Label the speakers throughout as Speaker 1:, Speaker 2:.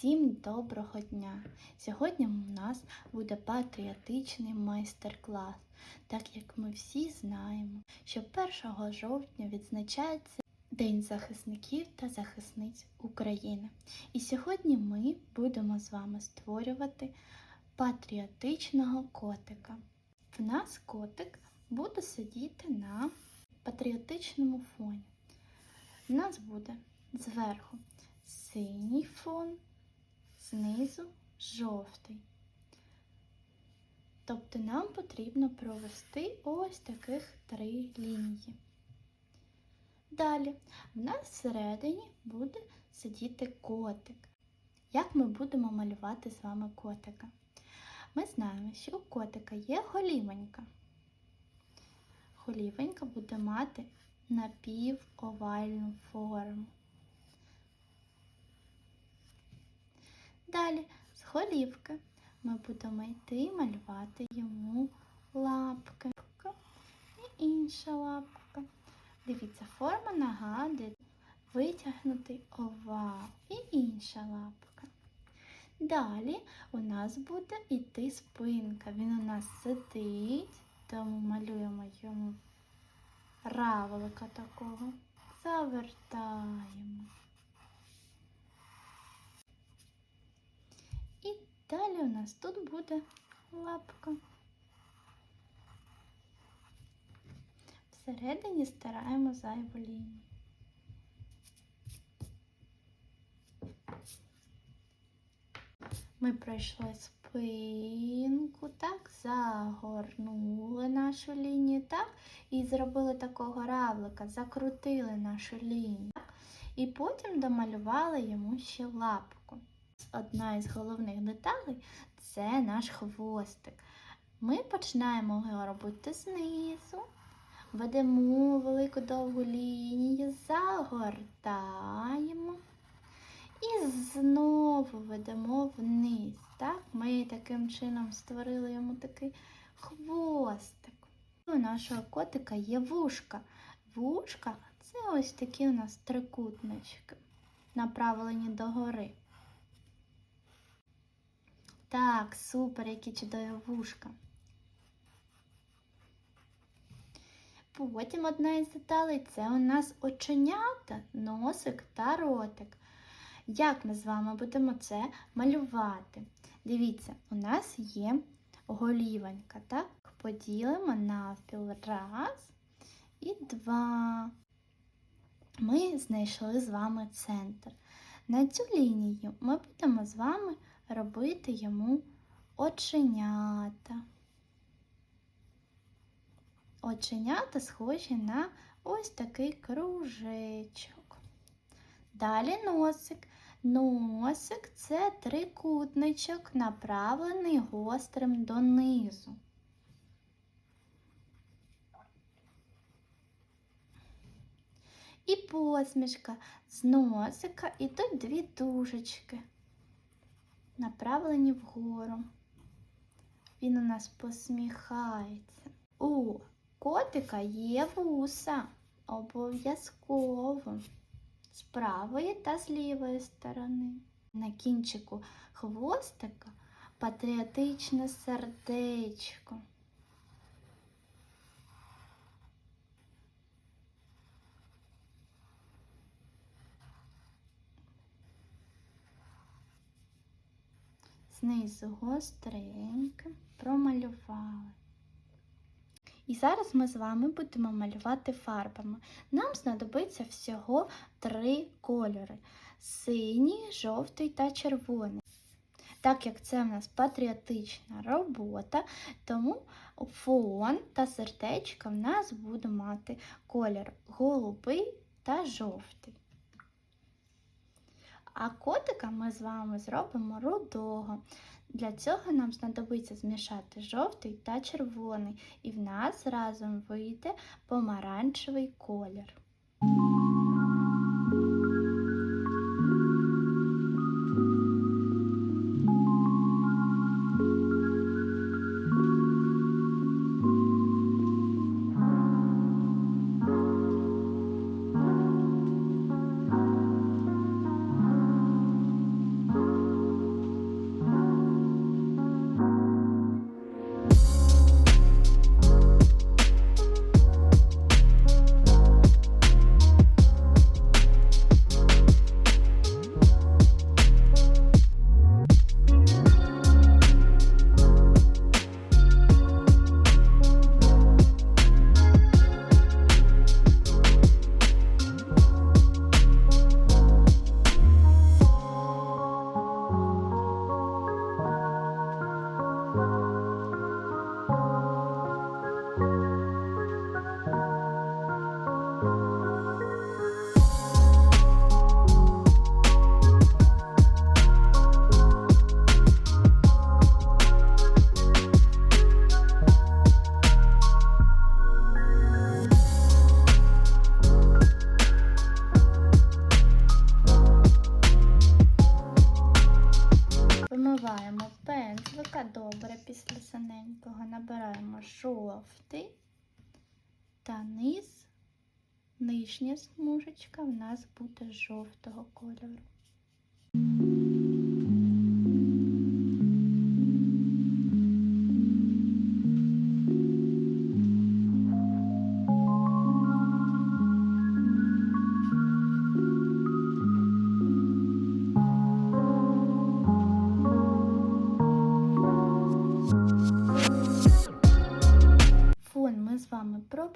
Speaker 1: Всім доброго дня! Сьогодні у нас буде патріотичний майстер-клас, так як ми всі знаємо, що 1 жовтня відзначається День захисників та захисниць України. І сьогодні ми будемо з вами створювати патріотичного котика. В нас котик буде сидіти на патріотичному фоні. У нас буде зверху синій фон, знизу жовтий. Тобто нам потрібно провести ось таких три лінії. Далі в нас всередині буде сидіти котик. Як ми будемо малювати з вами котика? Ми знаємо, що у котика є голівенька. Голівенька буде мати напівовальну форму. Далі з голівки ми будемо йти малювати йому лапки. І інша лапка. Дивіться, форма нагадує витягнутий овал і інша лапка. Далі у нас буде йти спинка. Він у нас сидить, тому малюємо йому равлика такого. Завертаємо. І далі у нас тут буде лапка. Всередині стираємо зайву лінію. Ми пройшли спинку, так, загорнули нашу лінію, так, і зробили такого равлика, закрутили нашу лінію. І потім домалювали йому ще лапку. Одна із головних деталей це наш хвостик. Ми починаємо його робити знизу, ведемо велику довгу лінію, загортаємо і знову ведемо вниз. Так? Ми таким чином створили йому такий хвостик. У нашого котика є вушка. Вушка це ось такі у нас трикутнички, направлені догори. Так, супер, які чудові вушка. Потім одна із деталей це у нас оченята, носик та ротик. Як ми з вами будемо це малювати? Дивіться, у нас є голівонька, так? Поділимо навпіл раз і два. Ми знайшли з вами центр. На цю лінію ми будемо з вами робити йому оченята. Оченята схожі на ось такий кружечок. Далі носик. Носик це трикутничок, направлений гострим донизу. І посмішка з носика і тут дві дужечки направлені вгору. Він у нас посміхається. У котика є вуса. Обов'язково з правої та з лівої сторони. На кінчику хвостика патріотичне сердечко. Знизу гостренько промалювали. І зараз ми з вами будемо малювати фарбами. Нам знадобиться всього три кольори: синій, жовтий та червоний. Так як це в нас патріотична робота, тому фон та сердечка в нас буде мати колір голубий та жовтий. А котика ми з вами зробимо рудого. Для цього нам знадобиться змішати жовтий та червоний, і в нас разом вийде помаранчевий колір. Пензлика добре після синенького, набираємо жовтий та низ, нижня смужечка в нас буде жовтого кольору.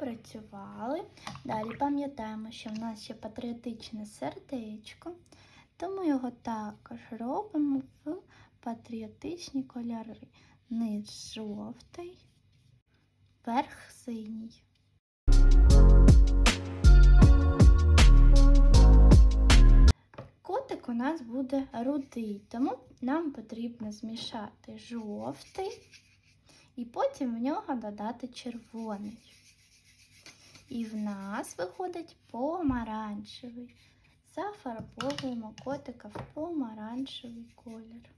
Speaker 1: Пропрацювали. Далі пам'ятаємо, що в нас ще патріотичне сердечко, тому його також робимо в патріотичні кольори. Низ жовтий, верх синій. Котик у нас буде рудий, тому нам потрібно змішати жовтий і потім в нього додати червоний. І в нас виходить помаранчевий. Зафарбовуємо котика в помаранчевий колір.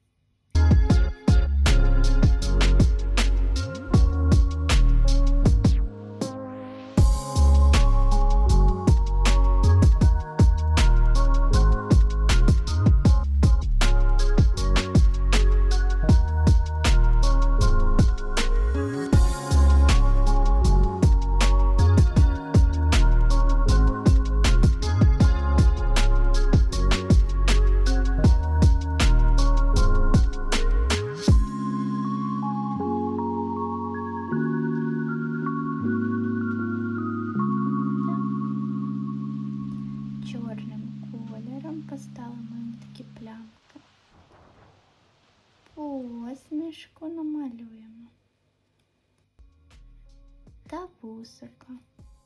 Speaker 1: Вусика.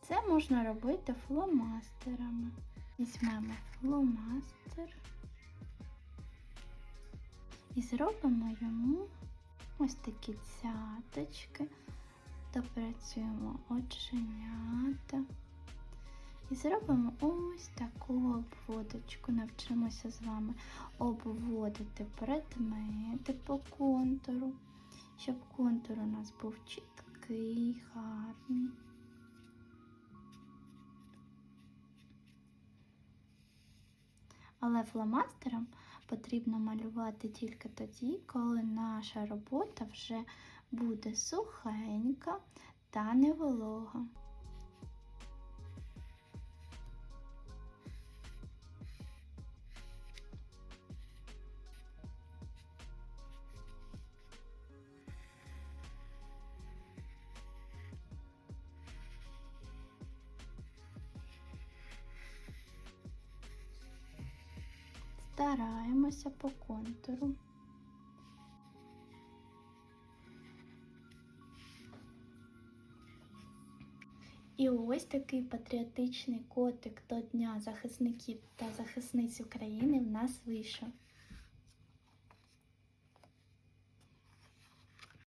Speaker 1: Це можна робити фломастерами. Візьмемо фломастер і зробимо йому ось такі цяточки, допрацюємо оченята. І зробимо ось таку обводочку. Навчимося з вами обводити предмети по контуру, щоб контур у нас був чіткий, гарний. Але фломастером потрібно малювати тільки тоді, коли наша робота вже буде сухенька та не Стараємося по контуру. І ось такий патріотичний котик до Дня захисників та захисниць України в нас вийшов.